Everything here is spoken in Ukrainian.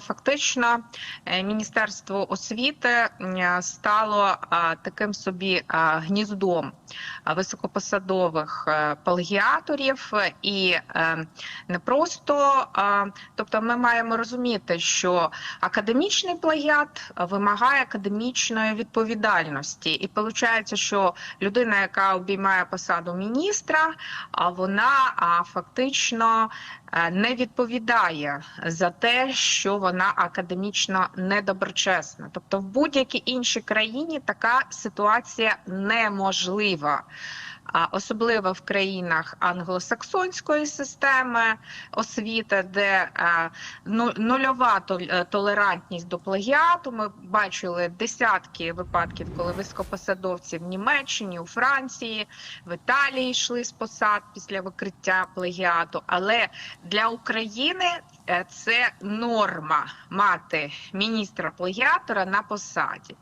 Фактично, е, Міністерство освіти стало таким собі гніздом високопосадових е, плагіаторів, е, і е, не просто, тобто, ми маємо розуміти, що академічний плагіат вимагає академічної відповідальності, і виходить, що людина, яка обіймає посаду міністра, а вона фактично е, не відповідає за те, що вона академічно недоброчесна. Тобто, в будь-якій іншій країні така ситуація неможлива. Особливо в країнах англосаксонської системи освіти, де е, ну, нульова е, толерантність до плагіату. Ми бачили десятки випадків, коли високопосадовці в Німеччині, у Франції, в Італії йшли з посад після викриття плагіату. Але для України е, це норма мати міністра плагіатора на посаді.